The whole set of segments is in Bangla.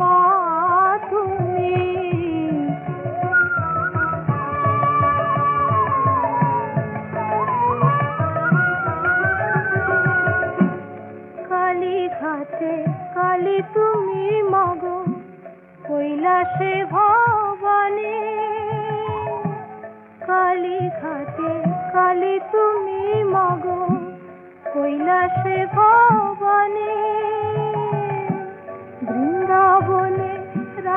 মা তুমি। কালী কালী তুমি মগো কৈলাসে ভবানী। কালী কালী তুমি মগো কৈলাসে ভবানী।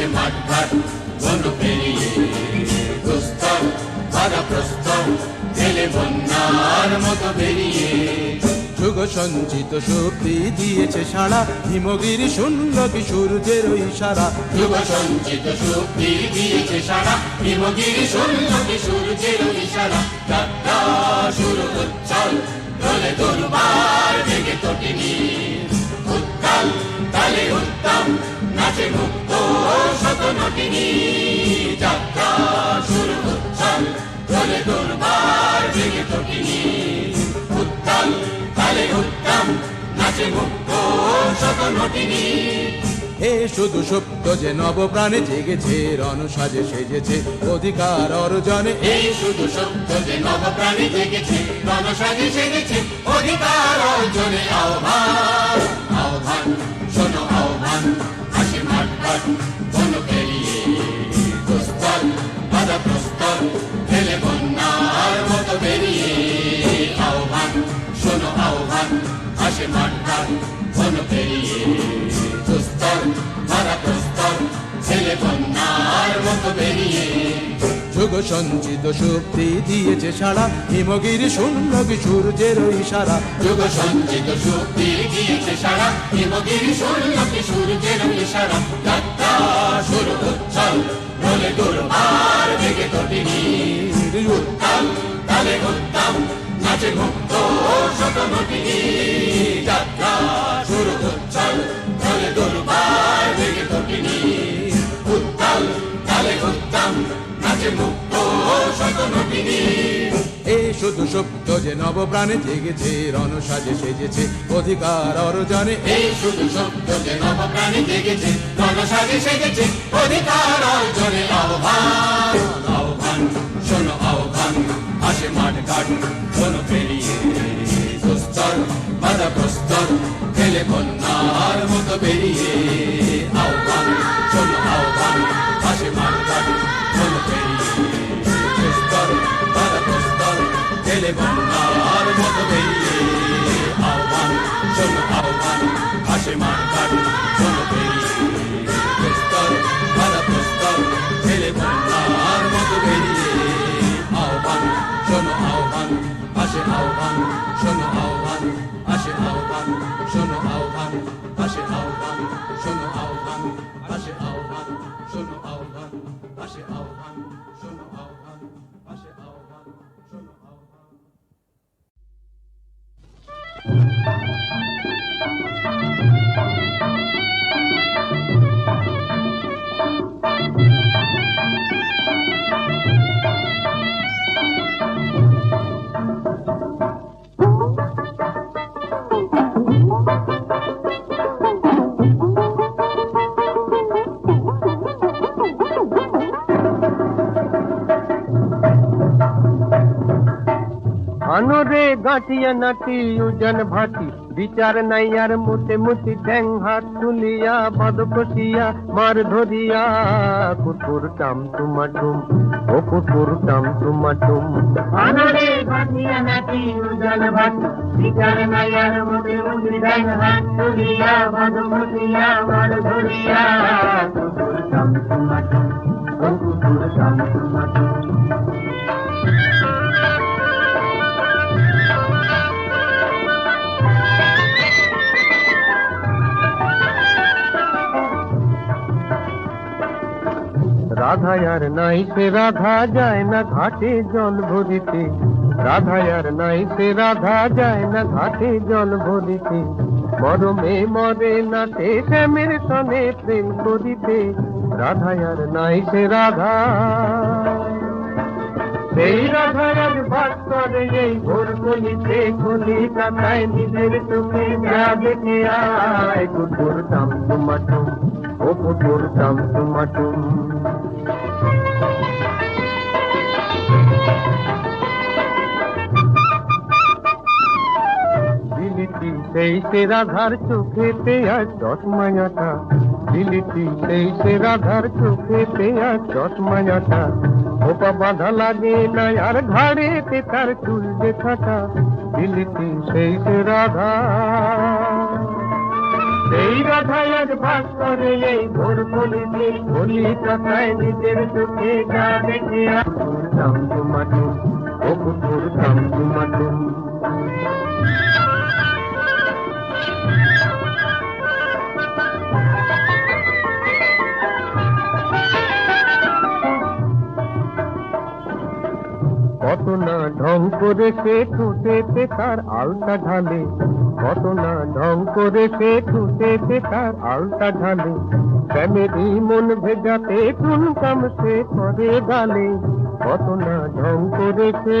আসে মাঠ ঘাট বন পেরিয়ে দুস্তর বাধা প্রস্তর ছেলে বন্যার মতো বেরিয়ে যুগ সঞ্চিত শক্তি দিয়েছে সারা হিমগিরি শূন্য কি সূর্যের ইশারা যুগ সঞ্চিত শক্তি দিয়েছে সারা হিমগিরি শূন্য কি সূর্যের ইশারা যাত্রা শুরু উচ্ছল দোলে তটিনি উত্তাল তালে উত্তম নাচে মুক্ত শত নটিনি যাত্রা শুরু উচ্ছল দোলে দুর্বার থেকে তটিনি উত্তাল তালে উত্তম নাচে মুক্ত শত নটিনি এ শুধু সুপ্ত যে নব প্রাণে জেগেছে রণ সাজে সেজেছে অধিকার অর্জনে। এই শুধু সত্য যে নবপ্রাণী জেগেছে, রণসাজে সেজেছে অধিকার অর্জনে। আহ্বান আহ্বান, শোনো আহ্বান। যুগ সঞ্চিত শক্তি দিয়েছে সারা হিমগিরি শূন্য সূর্যের ইশারা যুগ সঞ্চিত শক্তি দিয়েছে সারা হিমগিরি শূন্য সূর্যের ইশারা যাত্রা উচ্ছল রোলে দুর্বার উত্তম তালে উত্তম নাচে মুক্ত শত নটিনি শুধু সুপ্ত যে নব প্রাণে জেগেছে রণ সাজে সেজেছে, অধিকার অর্জনে। এই শুধু সত্য যে নবপ্রাণী জেগেছে, রণসাজে সেজেছে, অধিকার অর্জনে। আহ্বান আহ্বান আহ্বান, আসে মাঠ পেরিয়ে দুস্তর বাধা প্রস্তর, খেলে মতো আহ্বান আহ্বান বন্যার মতো বেরিয়ে আহ্বান শোনো আহ্বান আসে মাঠ ঘাট শোনো পেরিয়ে প্রস্তর বাধা প্রস্তর ছেলে বন্যার মতো আসে আহ্বান শোনো আহ্বান আসে আহ্বান শোনো আনরে গাঁটিয়া নাটি উজন ভাটি বিচার নাই আর মুতে মুতি ঠ্যাং হাত তুলিয়া বাদ কষিয়া মার ধরিয়া কুকুর টাম টুমাটুম ও কুকুর টাম টুমাটুম আনরে গাঁথিয়া নাটি উজান ভাটি বিচার নাই আর মুখে মুখে ডান হাত তুলিয়া বাঁধ মুটিয়া মার ধরিয়া কুকুর টাম টুমাটুম ও কুকুর টাম টুমাটুম রাধা আর নাই সে রাধা, যায় না ঘাটে জল ভরিতে রাধা আর নাই সে রাধা, যায় না ঘাটে জল ভরিতে মরমে মরে নাটে শ্যামের সনে প্রেম করিতে। রাধা আর নাই সে রাধা। সেই রাধা আজ বাস করে এই ভোর কলিতে কলি কাটায় নিজের যা দেখে আয় কুকুর দাম টুমাটুম ও কুকুর দাম দিলিটি সেই সে রাধার চোখেতে আজ চশমায়াটা। দিলিটি সেই সে রাধার চোখেতে আজ চশমায়াটা। ওপা বাঁধা লাগে না আর ঘাড়েতে তার চুল দেখাটা দিলিটি সেই সে রাধা সেই রাধা আজ ভাস করে এই ভোর কলিতে কলি কথায় নিজের চোখে যা দেখে টুমাটুম ও কুকুর দাম কত না ঢং করে সে ঠুটেতে তার আলতা ঢালে। কত না ঢং করে সে ঠুটেতে তার আলতা ঢালে। ফ্যামিলি মন ভেজাতে টুনকাম সে করে গালে। কত না ঢং করে সে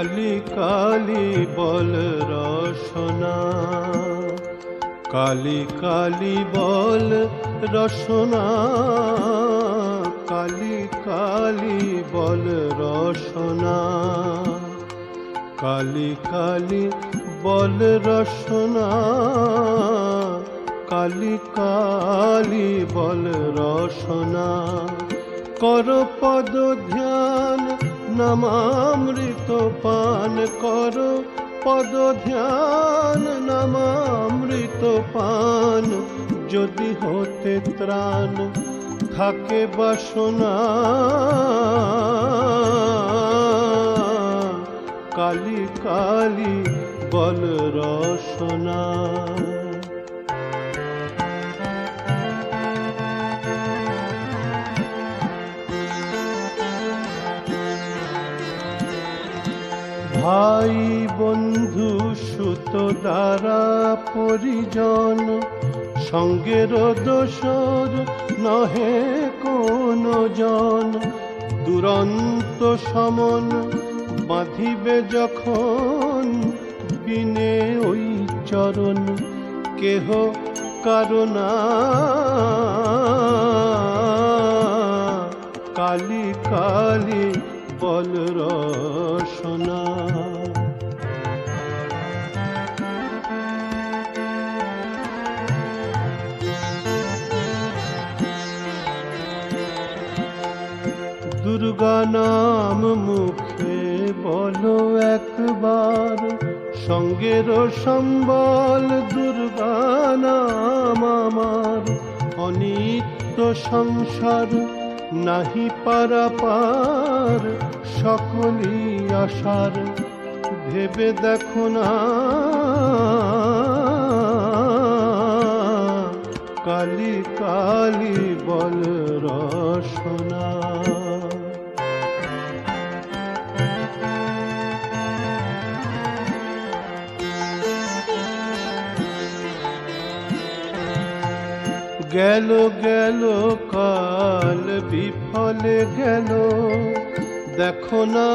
কালি কালি বল রসনা। কালি কালি বল রসনা। কালি কালি বল রসনা। কালি কালি বল রসনা। কালি কালি বল রসনা। কর পদ ধ্যান নামামৃত পান কর পদ ধ্যান নামামৃত পান যদি হতে ত্রাণ থাকে বাসনা কালি কালি বল রসনা। ভাই বন্ধু সুত দ্বারা পরিজন সঙ্গের দোষর নহে কোন জন। দুরন্ত সমন বাঁধিবে যখন বিনে ওই চরণ, কেহ কারণা কালি কালি বল রসনা। দুর্গা নাম মুখে বলো একবার সঙ্গের সম্বল দুর্গা নাম আমার। অনিত্য সংসার নাহি পারাপার সকলি আশার ভেবে দেখো না। কালি কালি বল রসনা। গেল গেল, কাল বিফলে গেল। দেখো না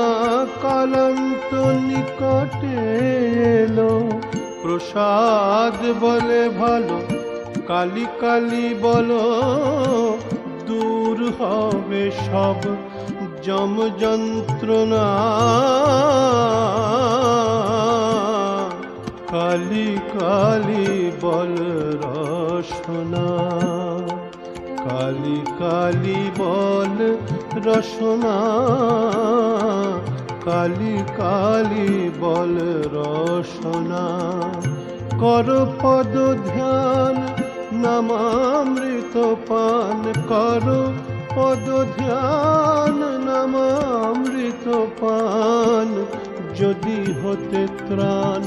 কালান্ত নিকটে এলো। প্রসাদ বলে ভালো, কালি কালি বলো, দূর হবে সব যম যন্ত্রণা। কালি কালি বল রসনা কালি কালি বল রসনা। কালি কালি বল রসনা। কর পদ ধ্যান নামামৃত পান কর পদ ধ্যান নামামৃত পান যদি হতে ত্রাণ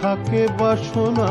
থাকে বাসনা।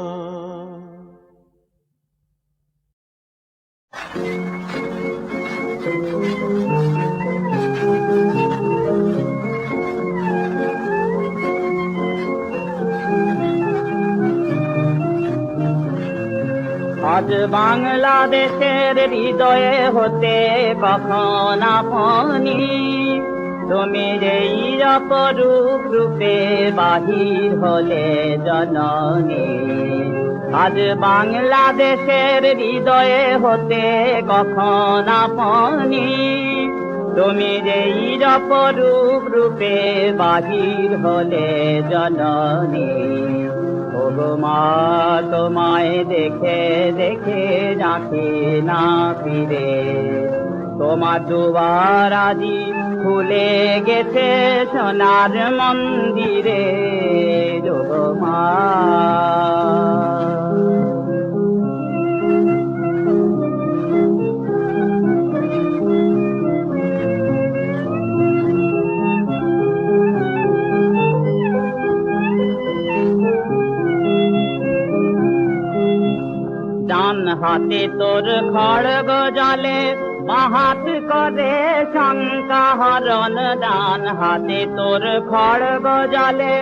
আজ বাংলাদেশের হৃদয়ে হতে কখন আপনি? তুমি যেই অপরূপ রূপে বাহির হলে জননী। আজ বাংলাদেশের হৃদয়ে হতে কখন আপনি? তুমি যেই অপরূপ রূপে বাহির হলে জননী মা, তোমায় দেখে দেখে যাকে না ফিরে। তোমার দুবার আজি খুলে গেছে সোনার মন্দিরে মা। ডান হাতে তোর খড়গ জলে, বাহাত করে শঙ্কা হরণ ডান হাতে তোর খড়গ জলে,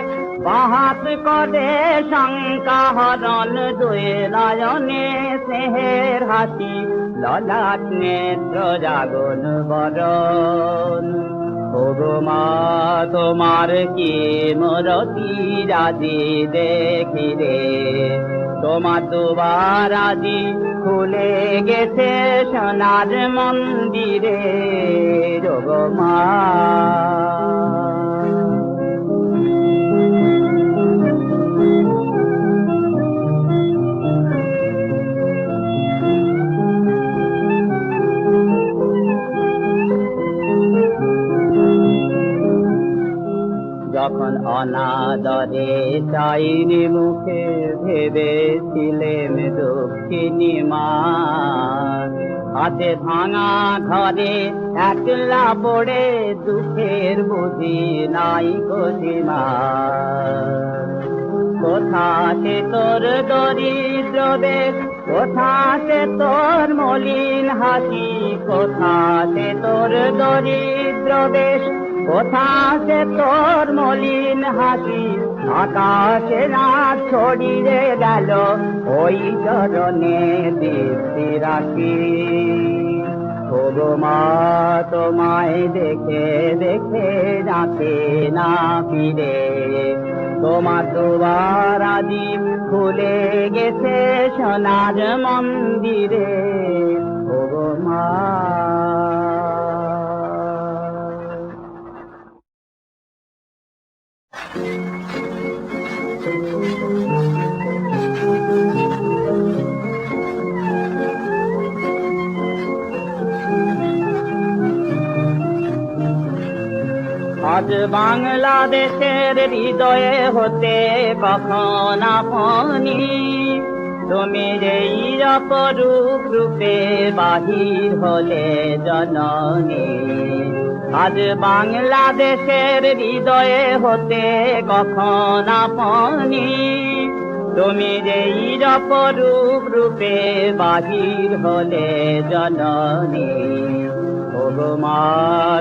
বাহাত করে শঙ্কা হরণ দুই নয়নে স্নেহের হাসি, ললাট নেত্র জাগন বরণ। ওগো মা, তোমার কি মরতি রাজি দেখি রে? তোমার দুবার আজি খুলে গেছে সোনার মন্দিরে ওগো মা। যখন অনাদরে চাইনি মুখে ভেবেছিলেন দক্ষিণী মা। হাতে ভাঙা ঘরে একলা পড়ে দুঃখের বুঝি নাই কঠিমা কোথাতে তোর দরিদ্র দেশ কোথাতে তোর মলিন হাসি, কোথাতে তোর দরিদ্র দেশ কোথাতে তোর মলিন হাসি আকাশে রাত ছড়িয়ে গেল, ওই চরণে দীপ্তি রাখি। মা, তোমায় দেখে দেখে ডাকে না ফিরে। তোমার দুবার আদি খুলে গেছে সোনার মন্দিরে। মা। আজ বাংলাদেশের হৃদয়ে হতে কখন আপনি? তুমি যেই অপরূপ রূপে বাহির হলে জননী। আজ বাংলাদেশের হৃদয়ে হতে কখন আপনি? তুমি যেই অপরূপ রূপে বাহির হলে জননী। মা,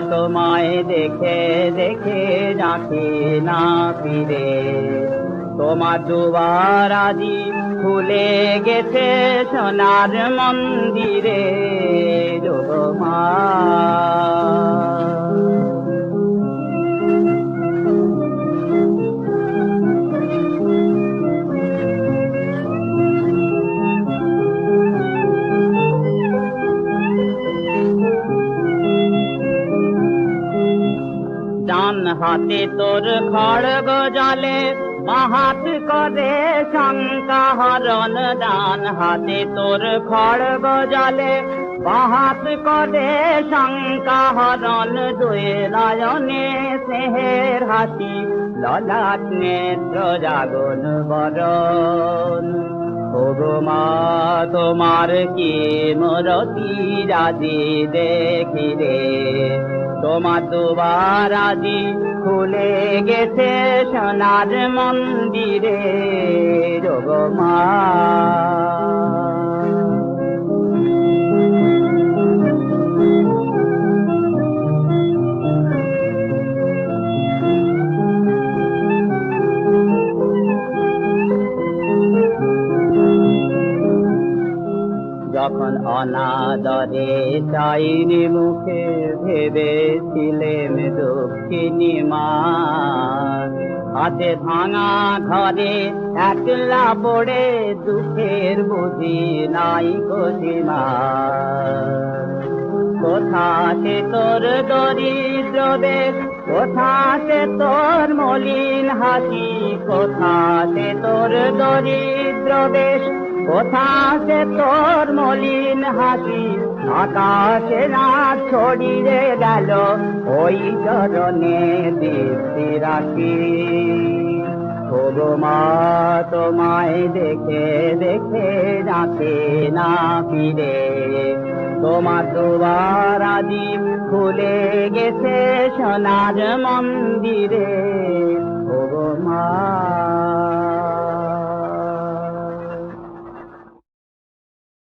তোমায় দেখে দেখে যাকে না ফিরে। তোমার দুবার আজি খুলে গেছে সোনার মন্দিরে ওগো মা। শঙ্কা হরণ ডান হাতে তোর খড়গ জলে বাহাত করে শঙ্কা হরণ দুই নয়নে সেহের হাসি, ললাট নেত্র জাগন বরণ। ওগো মা, তোমার কি মরতি রাজি দেখি রে। তোমার দুবার আজি খুলে গেছে সোনার মন্দিরে ওগো মা যখন অনাদরে চাইনি মুখে ভেবেছিলেন দক্ষিণী মা। হাতে ভাঙা ঘরে একলা পড়ে দুঃখের বুঝি নাই কঠিমা কোথাতে তোর দরিদ্র দেশ কোথাতে তোর মলিন হাসি কোথাতে তোর দরিদ্র দেশ কোথাতে তোর মলিন হাসি আকাশে না ছড়িয়ে গেল, ওই চরণে দীপ্তি রাখি। মা, তোমায় দেখে দেখে যাকে না ফিরে, তোমার দুবার আজি খুলে গেছে সোনার মন্দিরে। মা